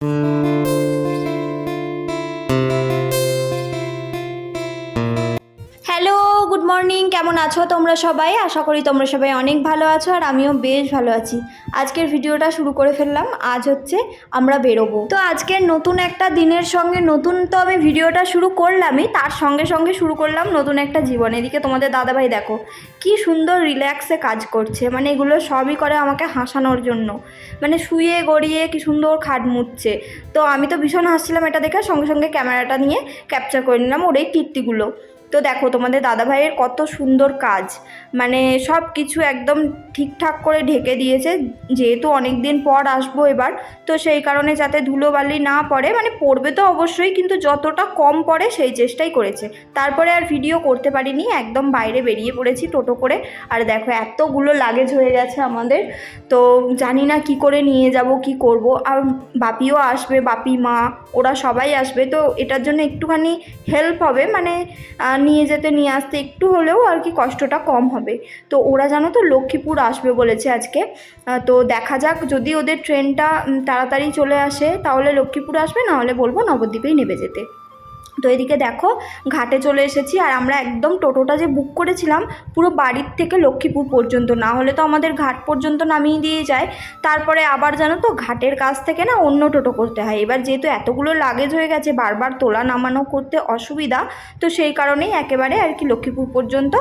Mm. কেমন আছো তোমরা সবাই? আশা করি তোমরা সবাই অনেক ভালো আছো আর আমিও বেশ ভালো আছি। আজকের ভিডিওটা শুরু করে ফেললাম। আজ হচ্ছে আমরা বেরোবো। তো আজকের নতুন একটা দিনের সঙ্গে নতুন তো আমি ভিডিওটা শুরু করলামই, তার সঙ্গে সঙ্গে শুরু করলাম নতুন একটা জীবন। এদিকে তোমাদের দাদাভাই দেখো, কি সুন্দর রিল্যাক্সে কাজ করছে। মানে এগুলো সবই করে আমাকে হাসানোর জন্য। মানে শুয়ে গড়িয়ে কি সুন্দর খাট মুছছে। তো আমি তো ভীষণ হাসছিলাম এটা দেখে সঙ্গে সঙ্গে ক্যামেরাটা নিয়ে ক্যাপচার করে নিলাম ওর এই কীর্তিগুলো। তো দেখো, তোমাদের দাদাভাইয়ের কত সুন্দর কাজ। মানে সব কিছু একদম ঠিকঠাক করে ঢেকে দিয়েছে। যেহেতু অনেক দিন পর আসব এবার, তো সেই কারণে যাতে ধুলোবালি না পড়ে মানে পড়বে তো অবশ্যই, কিন্তু যতটা কম পড়ে সেই চেষ্টাই করেছে। তারপরে আর ভিডিও করতে পারিনি, একদম বাইরে বেরিয়ে পড়েছি টোটো করে। আর দেখো, এতগুলো লাগেজ হয়ে গেছে আমাদের। তো জানি না কি করে নিয়ে যাব, কি করব। আর বাপিও আসবে, বাপি, মা, ওরা সবাই আসবে, তো এটার জন্য একটুখানি হেল্প হবে। মানে নিয়ে যেতে, নিয়ে আসতে একটু হলেও আর কি কষ্টটা কম হবে। তো ওরা জানো তো লক্ষ্মীপুর আসবে বলেছে আজকে। তো দেখা যাক যদি ওদের ট্রেনটা তাড়াতাড়ি চলে আসে তাহলে লক্ষ্মীপুর আসবে, না হলে বলব নবদ্বীপেই নেবে যেতে। তো এদিকে দেখো, ঘাটে চলে এসেছি আর আমরা একদম টোটোটা যে বুক করেছিলাম পুরো বাড়ির থেকে লক্ষ্মীপুর পর্যন্ত। না হলে তো আমাদের ঘাট পর্যন্ত নামিয়ে দিয়ে যায়। তারপরে আবার জানো তো, ঘাটের কাছ থেকে না অন্য টোটো করতে হয়। এবার যেহেতু এতগুলো লাগেজ হয়ে গেছে, বারবার তোলা নামানো করতে অসুবিধা, তো সেই কারণেই একেবারে আর কি লক্ষ্মীপুর পর্যন্ত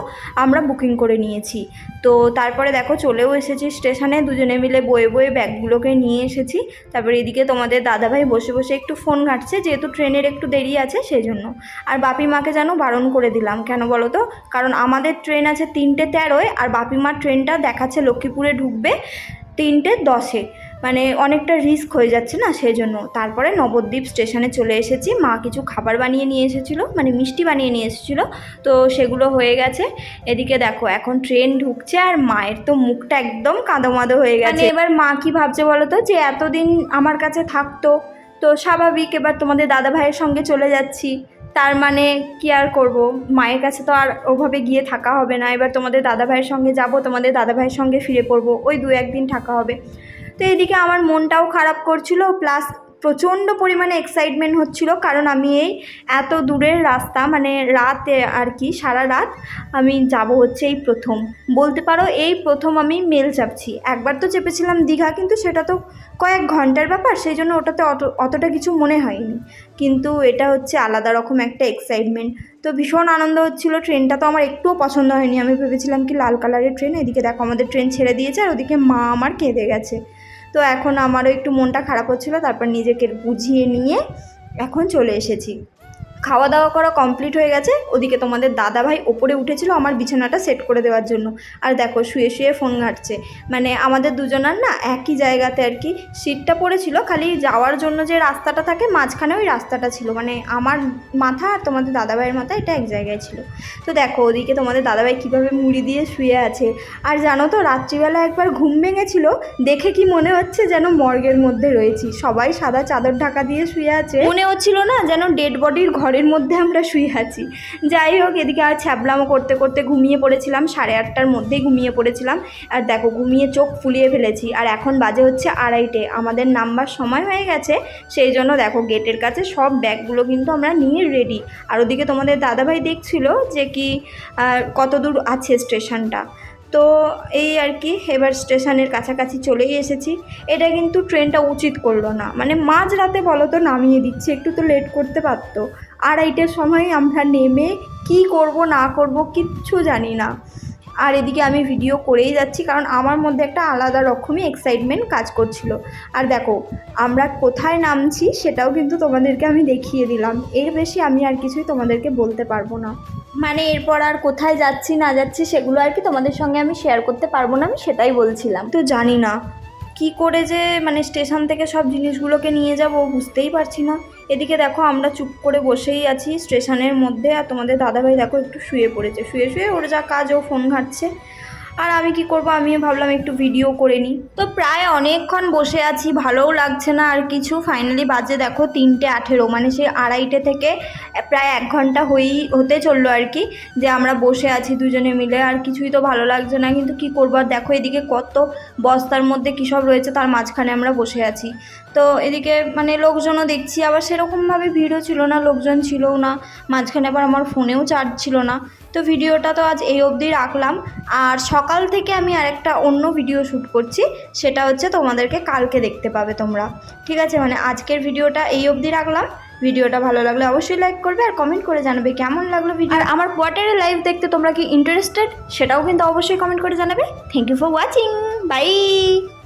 আমরা বুকিং করে নিয়েছি। তো তারপরে দেখো, চলেও এসেছি স্টেশনে, দুজনে মিলে বয়ে বয়ে ব্যাগগুলোকে নিয়ে এসেছি। তারপরে এদিকে তোমাদের দাদাভাই বসে বসে একটু ফোন ঘাটছে, যেহেতু ট্রেনের একটু দেরি আছে, সেই জন্য। আর বাপি মাকে যেন বারণ করে দিলাম। কেন বলো তো? কারণ আমাদের ট্রেন আছে তিনটে তেরোয়, আর বাপি মার ট্রেনটা দেখাচ্ছে লক্ষ্মীপুরে ঢুকবে তিনটে দশে। মানে অনেকটা রিস্ক হয়ে যাচ্ছে না সেই জন্য তারপরে নবদ্বীপ স্টেশনে চলে এসেছি। মা কিছু খাবার বানিয়ে নিয়ে এসেছিল মানে মিষ্টি বানিয়ে নিয়ে এসেছিল। তো সেগুলো হয়ে গেছে। এদিকে দেখো, এখন ট্রেন ঢুকছে আর মায়ের তো মুখটা একদম কাঁদো হয়ে গেছে। এবার মা কি ভাবছে বলো তো? যে এতদিন আমার কাছে থাকতো। তো স্বাভাবিক, এবার তোমাদের দাদা ভাইয়ের সঙ্গে চলে যাচ্ছি। তার মানে কি আর করব? মায়ের কাছে তো আর ওভাবে গিয়ে থাকা হবে না। এবার তোমাদের দাদা ভাইয়ের সঙ্গে যাব, তোমাদের দাদা ভাইয়ের সঙ্গে ফিরে পড়ব। ওই দু একদিন থাকা হবে। তো এদিকে আমার মনটাও খারাপ করছিল প্লাস প্রচণ্ড পরিমাণে এক্সাইটমেন্ট হচ্ছিল, কারণ আমি এই এত দূরের রাস্তা মানে রাতে আর কি, সারা রাত আমি যাব হচ্ছে এই প্রথম। বলতে পারো এই প্রথম আমি মেল চাপছি। একবার তো চেপেছিলাম দীঘা, কিন্তু সেটা তো কয়েক ঘণ্টার ব্যাপার, সেই জন্য ওটাতে অত, অতটা কিছু মনে হয়নি। কিন্তু এটা হচ্ছে আলাদা রকম একটা এক্সাইটমেন্ট তো ভীষণ আনন্দ হচ্ছিল, ট্রেনটা তো আমার একটুও পছন্দ হয়নি। আমি ভেবেছিলাম কি লাল কালারের ট্রেন, এদিকে দেখো আমাদের ট্রেন ছেড়ে দিয়েছে, আর ওদিকে মা আমার কেঁদে গেছে। তো এখন আমারও একটু মনটা খারাপ হচ্ছিল তারপর নিজেকে বুঝিয়ে নিয়ে এখন চলে এসেছি। খাওয়া দাওয়া করা কমপ্লিট হয়ে গেছে। ওদিকে তোমাদের দাদা ভাই ওপরে উঠেছিল আমার বিছানাটা সেট করে দেওয়ার জন্য। আর দেখো, শুয়ে শুয়ে ফোন ঘাটছে। মানে আমাদের দুজনার না একই জায়গাতে আর কি সিটটা পড়েছিল, খালি যাওয়ার জন্য যে রাস্তাটা থাকে মাঝখানে ওই রাস্তাটা ছিল। মানে আমার মাথা আর তোমাদের দাদাভাইয়ের মাথা এটা এক জায়গায় ছিল। তো দেখো, ওদিকে তোমাদের দাদাভাই কীভাবে মুড়ি দিয়ে শুয়ে আছে। আর জানো তো, রাত্রিবেলা একবার ঘুম ভেঙেছিল, দেখে কি মনে হচ্ছে যেন মর্গের মধ্যে রয়েছি। সবাই সাদা চাদর ঢাকা দিয়ে শুয়ে আছে। মনে হচ্ছিল না যেন ডেড বডির ঘরের মধ্যে আমরা শুয়ে আছি। যাই হোক, এদিকে আর ছ্যাবলামো করতে করতে ঘুমিয়ে পড়েছিলাম। সাড়ে আটটার মধ্যেই ঘুমিয়ে পড়েছিলাম। আর দেখো, ঘুমিয়ে চোখ ফুলিয়ে ফেলেছি। আর এখন বাজে হচ্ছে আড়াইটে। আমাদের নাম্বার সময় হয়ে গেছে। সেই জন্য দেখো, গেটের কাছে সব ব্যাগগুলো কিন্তু আমরা নিয়ে রেডি আর ওদিকে তোমাদের দাদাভাই দেখছিল যে কি কত দূর আছে স্টেশনটা। তো এই আর কি, এবার স্টেশনের কাছাকাছি চলেই এসেছি। এটা কিন্তু ট্রেনটা উচিত করল না। মানে মাঝ রাতে বলো তো, নামিয়ে দিচ্ছে। একটু তো লেট করতে পারতো। আড়াইটের সময় আমরা নেমে কি করব, না করব কিচ্ছু জানি না। আর এদিকে আমি ভিডিও করেই যাচ্ছি কারণ আমার মধ্যে একটা আলাদা রকমই এক্সাইটমেন্ট কাজ করছিল। আর দেখো, আমরা কোথায় নামছি সেটাও কিন্তু তোমাদেরকে আমি দেখিয়ে দিলাম। এর বেশি আমি আর কিছুই তোমাদেরকে বলতে পারব না। মানে এরপর আর কোথায় যাচ্ছি, না যাচ্ছি সেগুলো আর কি তোমাদের সঙ্গে আমি শেয়ার করতে পারব না, আমি সেটাই বলছিলাম। তো জানি না কি করে যে মানে স্টেশন থেকে সব জিনিসগুলোকে নিয়ে যাব বুঝতেই পারছি না। এদিকে দেখো আমরা চুপ করে বসেই আছি স্টেশনের মধ্যে, আর তোমাদের দাদাভাই দেখো একটু শুয়ে পড়েছে। শুয়ে শুয়ে ওর যা কাজ ও ফোন ঘাটছে। আর আমি কি করব? আমিও ভাবলাম একটু ভিডিও করে নিই। তো প্রায় অনেকক্ষণ বসে আছি, ভালোও লাগছে না আর কিছু। ফাইনালি বাজে দেখো তিনটে আঠেরো মানে সেই আড়াইটে থেকে প্রায় এক ঘণ্টা হয়েই, হতে চলল আর কি যে আমরা বসে আছি দুজনে মিলে। আর কিছুই তো ভালো লাগছে না, কিন্তু কি করব? আর দেখো এদিকে কত বস্তার মধ্যে কী সব রয়েছে, তার মাঝখানে আমরা বসে আছি। তো এদিকে মানে লোকজনও দেখছি, আবার সেরকমভাবে ভিড়ও ছিল না, লোকজন ছিলও না। মাঝখানে আবার আমার ফোনেও চার্জ ছিল না। তো ভিডিওটা তো আজ এই অবধি রাখলাম। আর সকাল থেকে আমি আরেকটা অন্য ভিডিও শ্যুট করছি, সেটা হচ্ছে তোমাদেরকে কালকে দেখতে পাবে তোমরা। ঠিক আছে মানে আজকের ভিডিওটা এই অবধি রাখলাম। ভিডিওটা ভালো লাগলে অবশ্যই লাইক করবে আর কমেন্ট করে জানাবে কেমন লাগল ভিডিও আর আমার কোয়ার্টারের লাইভ দেখতে তোমরা কি ইন্টারেস্টেড সেটাও কিন্তু অবশ্যই কমেন্ট করে জানাবে। Thank you for watching bye